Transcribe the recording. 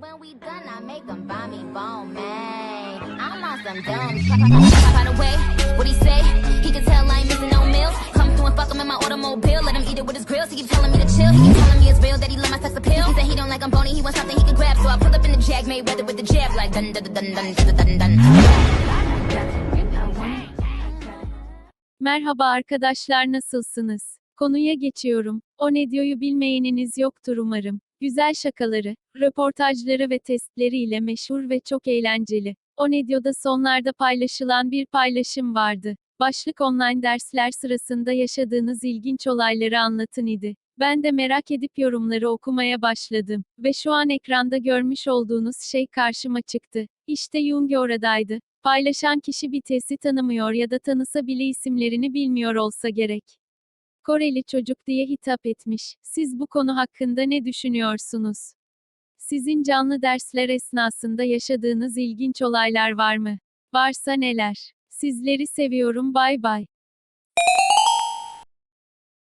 when we done, I make them buy me bone, man. I'm on some dumb pop, pop, pop, pop. What he say? He can tell I ain't missing no meals. Come through and fuck him in my automobile. Let him eat it with his grills. He keep telling me to chill. He keep telling me it's real that he love my sex appeal. He said he don't like I'm bony. He wants something he can grab. So I pull up in the jag, made weather with the jab. Like dun dun dun dun dun dun dun. Merhaba arkadaşlar nasılsınız? Konuya geçiyorum. O ne diyoyu bilmeyeniniz yoktur umarım. Güzel şakaları, röportajları ve testleriyle meşhur ve çok eğlenceli. O ne diyor'da sonlarda paylaşılan bir paylaşım vardı. Başlık online dersler sırasında yaşadığınız ilginç olayları anlatın idi. Ben de merak edip yorumları okumaya başladım. Ve şu an ekranda görmüş olduğunuz şey karşıma çıktı. İşte Jung oradaydı. Paylaşan kişi BTS'i tanımıyor ya da tanısa bile isimlerini bilmiyor olsa gerek. Koreli çocuk diye hitap etmiş. Siz bu konu hakkında ne düşünüyorsunuz? Sizin canlı dersler esnasında yaşadığınız ilginç olaylar var mı? Varsa neler? Sizleri seviyorum bay bay.